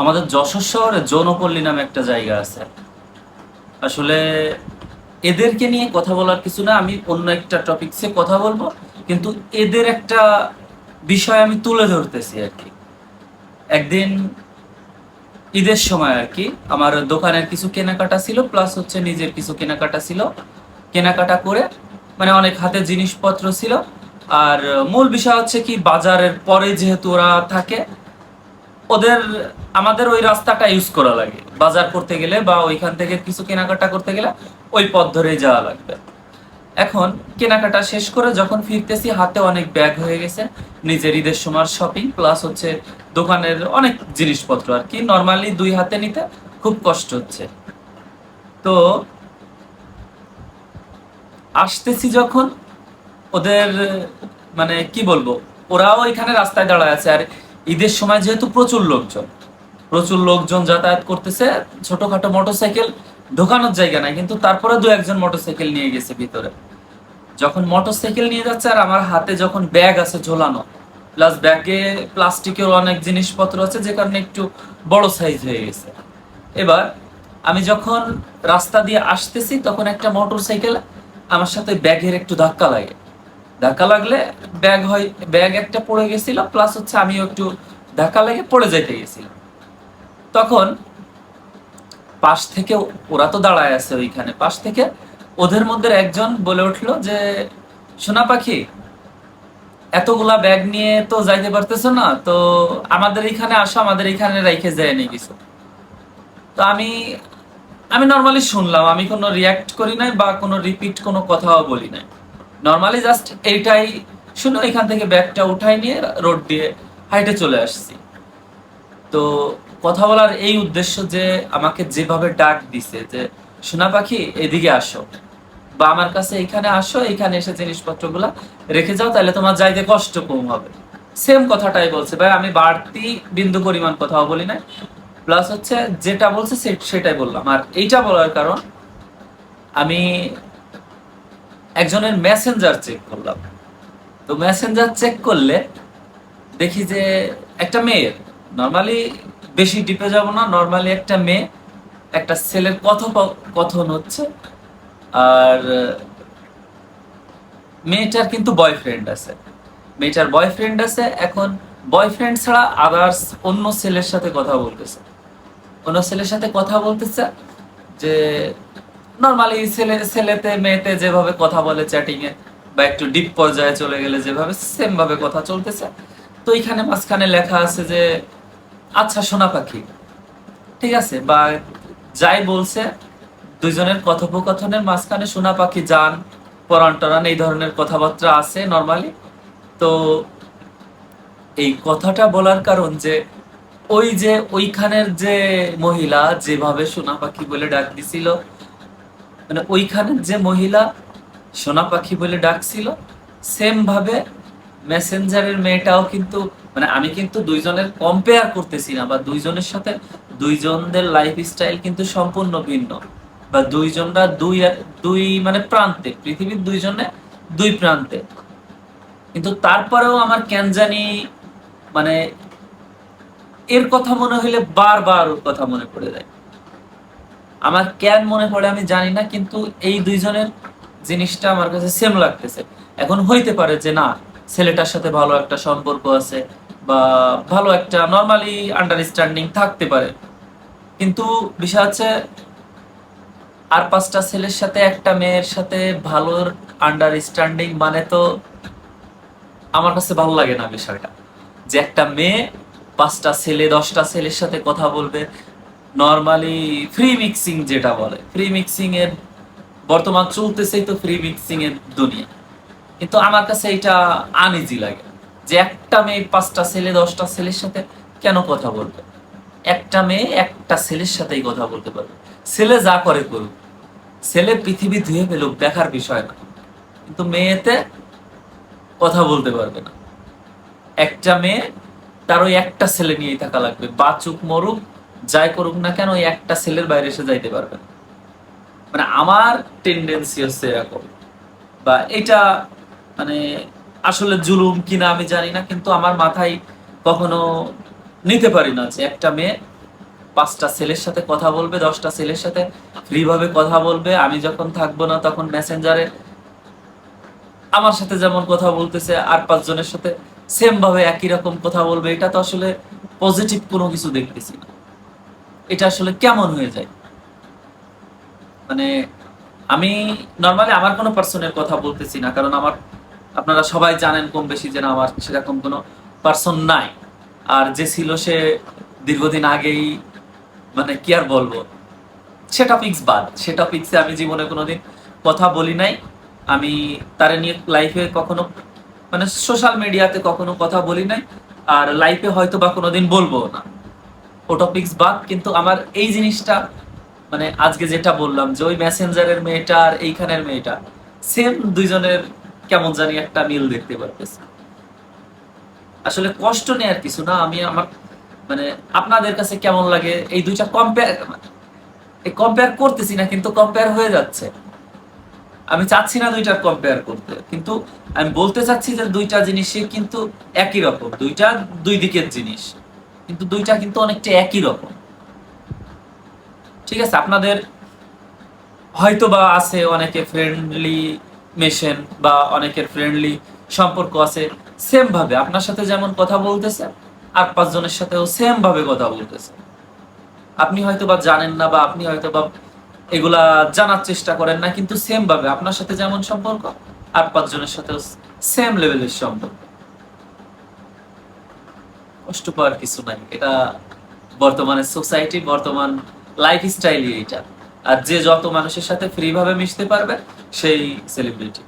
আমাদের যশোর শহরে যৌনপল্লী নামে একটা জায়গা আছে। আসলে এদেরকে নিয়ে কথা বলার কিছু না, আমি অন্য একটা টপিকসে কথা বলব, কিন্তু এদের একটা বিষয় আমি তুলে ধরতেছি আর কি। একদিন ঈদের সময় আর কি, আমার দোকানের কিছু কেনাকাটা ছিল প্লাস হচ্ছে নিজের কিছু কেনাকাটা ছিল। কেনাকাটা করে মানে অনেক হাতে জিনিসপত্র ছিল। আর মূল বিষয় হচ্ছে কি, বাজারের পরে যেহেতু ওরা থাকে ওদের, আমাদের ওই রাস্তাটা ইউজ করা লাগে। বাজার করতে গেলে বা ওইখান থেকে কিছু কেনাকাটা করতে গেলে ওই পথ ধরেই যাওয়া লাগবে। এখন কেনাকাটা শেষ করে যখন ফিরতেছি, হাতে অনেক ব্যাগ হয়ে গেছে, নিজের ঈদের সময় শপিং প্লাস হচ্ছে দোকানের অনেক জিনিসপত্র আর কি। নর্মালি দুই হাতে নিতে খুব কষ্ট হচ্ছে। তো আসতেছি যখন, ওদের মানে কি বলব, ওরাও এখানে রাস্তায় দাঁড়ায় আছে। আর ঈদের সময় যেহেতু প্রচুর লোকজন প্রচুর লোকজন যাতায়াত করতেছে, ছোটখাটো মোটরসাইকেল ঢোকানোর জায়গা নাই, কিন্তু তারপরে দু একজন মোটরসাইকেল নিয়ে গেছে ভিতরে। যখন মোটরসাইকেল নিয়ে যাচ্ছে আর আমার হাতে যখন ব্যাগ আছে ঝোলানো প্লাস ব্যাগে প্লাস্টিকের অনেক জিনিসপত্র আছে, যে কারণে একটু বড় সাইজ হয়ে গেছে। এবার আমি যখন রাস্তা দিয়ে আসতেছি, তখন একটা মোটরসাইকেল আমার সাথে ব্যাগের একটু ধাক্কা লাগে। ধাক্কা লাগলে ব্যাগ হয়, ব্যাগ একটা পড়ে গেছিল প্লাস হচ্ছে আমিও একটু ধাক্কা লেগে পড়ে যাইতে গেছিলাম। তখন পাশ থেকে ওরা তো দাঁড়ায় আছে ওইখানে, পাশ থেকে ওদের মধ্যে একজন বলে উঠল যে সোনা পাখি, এতগুলা ব্যাগ নিয়ে তো যাইতে পারতেছো না, তো আমাদের এখানে আসো, আমাদের এখানে রেখে যায় নি কিছু তো আমি আমি নর্মালি শুনলাম, আমি কোনো রিয়াক্ট করি নাই বা কোনো রিপিট কোনো কথাও বলি নাই। নর্মালি জাস্ট এইটাই শুনো এখান থেকে ব্যাগটা উঠাই নিয়ে রোড দিয়ে হাইটে চলে আসছি। তো কথা বলার এই উদ্দেশ্য যে আমাকে যেভাবে ডাক দিছে যে, সোনা পাখি, এদিকে আসো। বা, আমার কাছে এখানে আসো, এখানে এসে জিনিসপত্রগুলা রেখে যাও, তাহলে তোমার যাইতে কষ্ট কম হবে। সেম কথাটাই বলছে। ভাই, আমি বাড়তি বিন্দু পরিমাণ কথাও বলি না প্লাস হচ্ছে যেটা বলছে সেটাই বললাম। আর এইটা বলার কারণ, আমি একজনের মেসেঞ্জার চেক করলাম। তো মেসেঞ্জার চেক করলে দেখি যে একটা মেয়ের নর্মালি বেশি ডিপে যাব না নর্মালি একটা মেয়ে একটা ছেলের কথোপকথন হচ্ছে, আর মেয়েটার কিন্তু বয়ফ্রেন্ড আছে। মেয়েটার বয়ফ্রেন্ড আছে, এখন বয়ফ্রেন্ড ছাড়া আদার্স অন্য ছেলের সাথে কথা বলতেছে। অন্য ছেলের সাথে কথা বলতেছে যে নর্মালি ছেলে, ছেলেতে, মেয়েতে যেভাবে কথা বলে চ্যাটিং এ বা একটু ডিপ পর্যায়ে চলে গেলে যেভাবে সেম ভাবে কথা চলতেছে। তো এখানে মাঝখানে লেখা আছে যে আচ্ছা সোনা পাখি। ঠিক আছে? বা যাই বলছে, দুইজনের কথোপকথনের মাঝখানে সোনা পাখি যান, পরাণ টরান এই ধরনের কথাবার্তা আছে নর্মালি তো এই কথাটা বলার কারণ যে, ওই যে, ওইখানের যে মহিলা যেভাবে সোনা পাখি বলে ডাক দিছিল মানে ওইখানের যে মহিলা সোনা পাখি বলে ডাকছিল সেম ভাবে মেসেঞ্জারের মেয়েটাও কিন্তু মানে আমি কিন্তু দুইজনের কম্পেয়ার করতেছি না বা দুইজনের সাথে দুইজনদের লাইফ স্টাইল কিন্তু সম্পূর্ণ ভিন্ন। বা দুইজনরা দুই দুই মানে প্রান্তে, পৃথিবীর দুইজনে দুই প্রান্তে। কিন্তু তারপরেও আমার কেন জানি মানে এর কথা মনে হইলে বারবার ওর কথা মনে পড়ে যায়। আমার কেন মনে পড়ে আমি জানি না, কিন্তু এই দুইজনের জিনিসটা আমার কাছে সেম লাগতেছে। এখন হইতে পারে যে না, ছেলেটার সাথে ভালো একটা সম্পর্ক আছে বা ভালো একটা নর্মালি আন্ডারস্ট্যান্ডিং থাকতে পারে। কিন্তু বিষয় হচ্ছে, আর পাঁচটা ছেলের সাথে একটা মেয়ের সাথে ভালো আন্ডারস্ট্যান্ডিং মানে তো আমার কাছে ভালো লাগে না বিষয়টা। যে একটা মেয়ে পাঁচটা ছেলে, দশটা ছেলের সাথে কথা বলবে নর্মালি ফ্রি মিক্সিং যেটা বলে ফ্রি মিক্সিং এর বর্তমান চলতেছেই তো ফ্রি মিক্সিং এর দুনিয়া। কিন্তু আমার কাছে এটা আনইজি লাগে যে একটা মেয়ে পাঁচটা ছেলে, দশটা ছেলের সাথে কেন কথা বলবে? একটা মেয়ে একটা ছেলের সাথেই কথা বলতে পারবে। ছেলে যা করে করুক, ছেলে পৃথিবী ধুয়ে ফেলুক, দেখার বিষয় না। কিন্তু মেয়েতে কথা বলতে পারবে না। একটা মেয়ে তার ওই একটা ছেলে নিয়েই থাকা লাগবে, বাচুক, মরুক যাই করুক না কেন ওই একটা ছেলের বাইরে এসে যাইতে পারবে না। মানে আমার টেন্ডেন্সি হচ্ছে এরকম। বা এটা মানে আসলে জুলুম কিনা আমি জানি না, কিন্তু আমার মাথায় কখনো নিতে পারি না যে একটা মেয়ে পাঁচটা ছেলের সাথে কথা বলবে, দশটা ছেলের সাথে ফ্রিভাবে কথা বলবে। আমি যখন থাকব না তখন মেসেঞ্জারে আমার সাথে যেমন কথা বলতেছে, আর পাঁচজনের সাথে সেম ভাবে একই রকম কথা বলবে। এটা তো আসলে পজিটিভ কোনো কিছু দেখতেছি না। এটা আসলে কেমন হয়ে যায়? মানে আমি নর্মালি আমার কোনো পার্সনের কথা বলতেছি না, কারণ আমার, আপনারা সবাই জানেন কম বেশি যে না আমার সেরকম কোনো পার্সন নাই। আর যে ছিল সে দীর্ঘদিন আগেই মানে কি আর বলব? সে টপিক্স বাদ। সে টপিক্সে আমি জীবনে কোনোদিন কথা বলি নাই। আমি তারে নিয়ে লাইফে কখনো মানে সোশ্যাল মিডিয়াতে কখনো কথা বলি নাই। আর লাইফে হয়তো বা কোনোদিন বলব না। ও বাদ, কিন্তু আমার এই জিনিসটা মানে আজকে যেটা বললাম যে ওই মেসেঞ্জারের মেয়েটা আর এইখানের মেয়েটা সেম দুইজনের কেমন জানি একটা মিল দেখতে পারতেছি। আসলে কষ্ট নেই আর কিছু না, আমি আমার মানে আপনাদের কাছে কেমন লাগে? এই দুইটা কম্পেয়ার এই কম্পেয়ার করতেছি না, কিন্তু কম্পেয়ার হয়ে যাচ্ছে। আমি চাচ্ছি না দুইটার কম্পেয়ার করতে, কিন্তু আমি বলতে চাচ্ছি যে দুইটা জিনিসই কিন্তু একই রকম, দুইটা দুই দিকের জিনিস। কিন্তু দুইটা কিন্তু অনেকটা একই রকম। ঠিক আছে, আপনাদের হয়তো বা আছে অনেকে ফ্রেন্ডলি মেশেন বা অনেকের ফ্রেন্ডলি সম্পর্ক আছে সেম ভাবে আপনার সাথে যেমন কথা বলতেছে, আর পাঁচজনের সাথেও সেম ভাবে কথা বলতেছে। আপনি হয়তো বা জানেন না বা আপনি হয়তো বা এগুলা জানার চেষ্টা করেন না, কিন্তু সেম ভাবে আপনার সাথে যেমন সম্পর্ক, আর পাঁচজনের সাথেও সেম লেভেলের সম্পর্ক। কষ্ট পাওয়ার কিছু নাই। এটা বর্তমানে সোসাইটি বর্তমান লাইফ স্টাইল এটা আর যে যত মানুষের সাথে ফ্রি ভাবে মিশতে পারবে, সেই সেলিব্রিটি